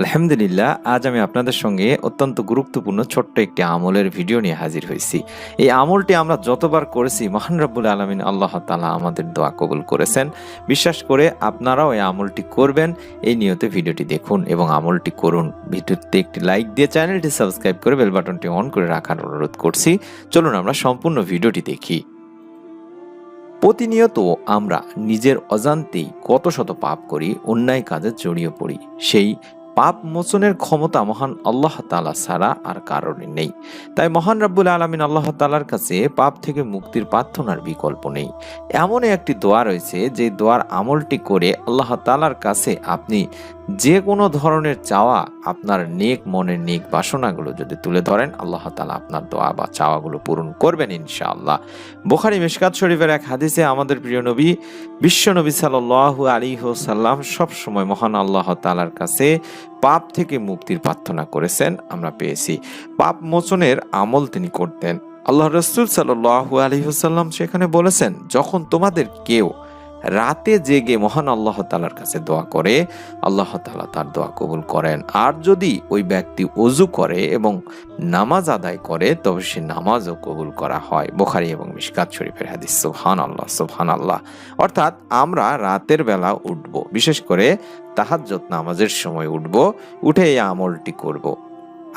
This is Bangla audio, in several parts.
আলহামদুলিল্লাহ, আজ আমি আপনাদের সঙ্গে অত্যন্ত গুরুত্বপূর্ণ ছোট্ট একটি আমলের ভিডিও নিয়ে হাজির হয়েছি। এই আমলটি আমরা যতবার করেছি, মহান রব্বুল আলমিন আল্লাহ তালা আমাদের দোয়া কবুল করেছেন। বিশ্বাস করে আপনারাও এই আমলটি করবেন। এই নিয়তে ভিডিওটি দেখুন এবং আমলটি করুন। ভিডিওতে একটি লাইক দিয়ে চ্যানেলটি সাবস্ক্রাইব করে বেল বাটনটি অন করে রাখার অনুরোধ করছি। চলুন আমরা সম্পূর্ণ ভিডিওটি দেখি। প্রতিনিয়ত আমরা নিজের অজান্তেই কত শত পাপ করি, অন্যায় কাজে জড়িয়ে পড়ি। সেই পাপ মোচনের ক্ষমতা মহান আল্লাহ তালা ছাড়া আর কারণে নেই। তাই মহান রাব্বুল আলমিন আল্লাহ তালার কাছে পাপ থেকে মুক্তির প্রার্থনার বিকল্প নেই। এমন একটি দোয়া রয়েছে, যে দোয়ার আমলটি করে আল্লাহ তালার কাছে আপনি যে কোনো ধরনের চাওয়া আপনার নেক মনের নেক বাসনাগুলো যদি তুলে ধরেন, আল্লাহ তালা আপনার দোয়া বা চাওয়াগুলো পূরণ করবেন ইনশাআল্লাহ। বোখারি মিশকাত শরীফের এক হাদিসে আমাদের প্রিয় নবী, বিশ্ব নবী সাল্লাহু আলী সাল্লাম সবসময় মহান আল্লাহ তালার কাছে পাপ থেকে মুক্তির প্রার্থনা করেছেন, আমরা পেয়েছি। পাপ মোচনের আমল তিনি করতেন। আল্লাহ রসুল সাল্লাহু আলী সাল্লাম সেখানে বলেছেন, যখন তোমাদের কেউ রাতে জেগে মহান আল্লাহ তালার কাছে দোয়া করে, আল্লাহ তালা তার দোয়া কবুল করেন। আর যদি ওই ব্যক্তি অজু করে এবং নামাজ আদায় করে, তবে সে নামাজও কবুল করা হয়। বোখারি এবং মিশকাত শরীফের হাদিস। সুবহান আল্লাহ সুবহান আল্লাহ অর্থাৎ আমরা রাতের বেলা উঠব। বিশেষ করে তাহাজ্জত নামাজের সময় উঠব, উঠে এই আমলটি করব।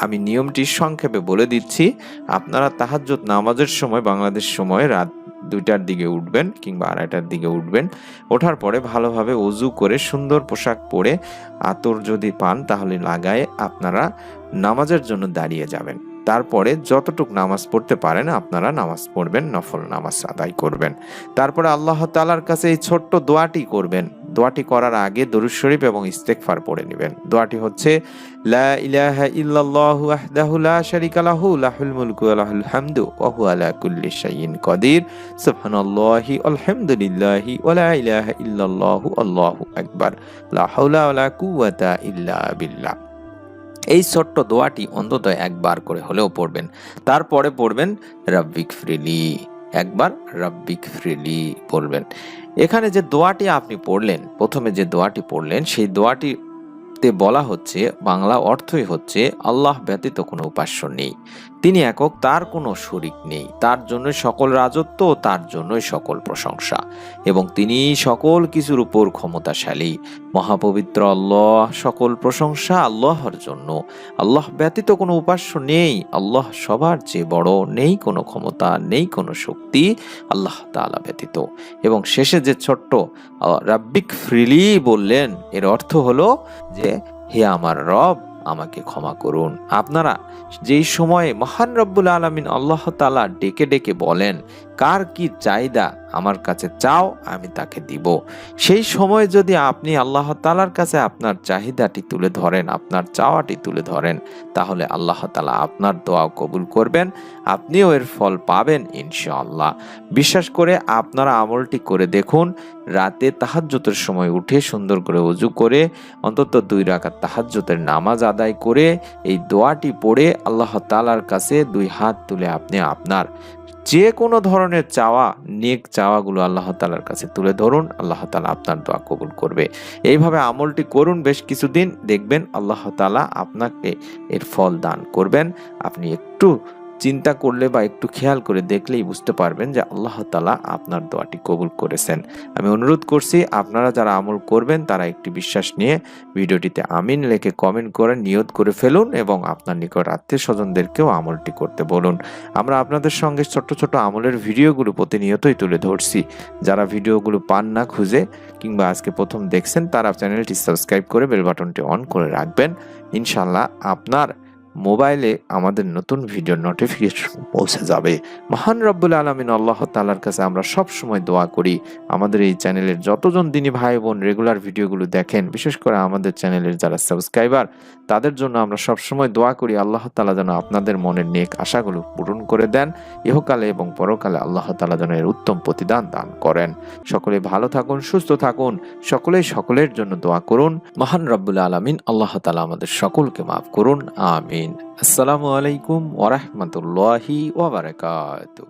আমি নিয়মটি সংক্ষেপে বলে দিচ্ছি। আপনারা তাহাজ্জত নামাজের সময় বাংলাদেশ সময় রাত দুইটার দিকে উঠবেন কিংবা আড়াইটার দিকে উঠবেন। ওঠার পরে ভালোভাবে অজু করে সুন্দর পোশাক পরে আতর যদি পান, তাহলে লাগায় আপনারা নামাজের জন্য দাঁড়িয়ে যাবেন। তারপরে যতটুক নামাজ পড়তে পারেন, আপনারা নামাজ পড়বেন, নফল নামাজ আদায় করবেন। তারপরে আল্লাহ তালার কাছে এই ছোট্ট দোয়াটি করবেন। দোয়াটি করার আগে দরুদ শরীফ এবং ইস্তেকফার পড়ে নেবেন। দোয়াটি হচ্ছে, লা ইলাহা লা লাহু কুল্লি আকবার। লা হাওলা ওয়া লা কুওয়াতা ইল্লা বিল্লাহ। এই ছোট্ট দোয়াটি অন্তত একবার করে হলেও পড়বেন। তারপরে পড়বেন, রাব্বিক ফ্রিলি। একবার, রাব্বিক ফ্রিলি পড়বেন। এখানে যে দোয়াটি আপনি পড়লেন, প্রথমে যে দোয়াটি পড়লেন, সেই দোয়াটিতে বলা হচ্ছে, বাংলা অর্থই হচ্ছে, আল্লাহ ব্যতীত কোনো উপাস্য নেই। তিনি একক, তার কোনো শরিক নেই। তার জন্য সকল রাজত্ব তার জন্যই সকল প্রশংসা। এবং তিনি সকল কিছুর উপর ক্ষমতাশালী। মহাপবিত্র আল্লাহ সকল প্রশংসা আল্লাহর জন্য। আল্লাহ ব্যতীত কোনো উপাস্য নেই। আল্লাহ সবার চেয়ে বড়, নেই কোনো ক্ষমতা, নেই কোনো শক্তি আল্লাহ তাআলা ব্যতীত। এবং শেষে যে ছোট্ট রাব্বিক ফ্রিলি বললেন, এর অর্থ হলো যে, হে আমার রব আমাকে ক্ষমা করুন। আপনারা যেই সময়ে মহান রব্বুল আলমিন আল্লাহ তালা ডেকে ডেকে বলেন, কার কি চাহিদা? আমার কাছে চাও, আমি তাকে দিব। সেই সময় যদি আপনি আল্লাহ তালার কাছে আপনার চাহিদাটি তুলে ধরেন, আপনার চাওয়াটি তুলে ধরেন, তাহলে আল্লাহ তালা আপনার দোয়াও কবুল করবেন, আপনিও এর ফল পাবেন ইনশাআল্লাহ। বিশ্বাস করে আপনারা আমলটি করে দেখুন, রাতে তাহাজ্জতের সময় উঠে সুন্দর করে উজু করে, অন্তত দুই রাকাত তাহাজ্জতের নামাজ আদায় করে, এই দোয়াটি পড়ে আল্লাহ তালার কাছে দুই হাত তুলে আপনি আপনার যে কোনো ধরনের চাওয়া, নেক চাওয়াগুলো আল্লাহ তালার কাছে তুলে ধরুন, আল্লাহ তালা আপনার দোয়া কবুল করবে। এইভাবে আমলটি করুন বেশ কিছুদিন, দেখবেন আল্লাহ তালা আপনাকে এর ফল দান করবেন। আপনি একটু চিন্তা করলে বা একটু খেয়াল করে দেখলেই বুঝতে পারবেন যে আল্লাহ তালা আপনার দোয়াটি কবুল করেছেন। আমি অনুরোধ করছি, আপনারা যারা আমল করবেন, তারা একটি বিশ্বাস নিয়ে ভিডিওটিতে আমিন লেখে কমেন্ট করে নিয়ত করে ফেলুন এবং আপনার নিকট আত্মীয় স্বজনদেরকেও আমলটি করতে বলুন। আমরা আপনাদের সঙ্গে ছোট্ট ছোট আমলের ভিডিওগুলো প্রতিনিয়তই তুলে ধরছি। যারা ভিডিওগুলো পান না খুঁজে কিংবা আজকে প্রথম দেখছেন, তারা চ্যানেলটি সাবস্ক্রাইব করে বেল বাটনটি অন করে রাখবেন। ইনশাল্লাহ আপনার মোবাইলে আমাদের নতুন ভিডিও নোটিফিকেশন পৌঁছে যাবে। মহান রব্বুল আলমিন আল্লাহ তালার কাছে আমরা সব সময় দোয়া করি। আমাদের এই চ্যানেলের যতজন দিনী ভাই বোন রেগুলার ভিডিওগুলো দেখেন, বিশেষ করে আমাদের চ্যানেলের যারা সাবস্ক্রাইবার তাদের জন্য আমরা সব সময় দোয়া করি, আল্লাহ তালা যেন আপনাদের মনের নেক আশাগুলো পূরণ করে দেন, ইহকালে এবং পরকালে আল্লাহ তালা যেন এর উত্তম প্রতিদান দান করেন। সকলে ভালো থাকুন, সুস্থ থাকুন সকলেই সকলের জন্য দোয়া করুন। মহান রব্বুল আলমিন আল্লাহ তালা আমাদের সকলকে মাফ করুন, আমিন। আসসালামু আলাইকুম ওরহমতুল্লাহি ওবরাকাতু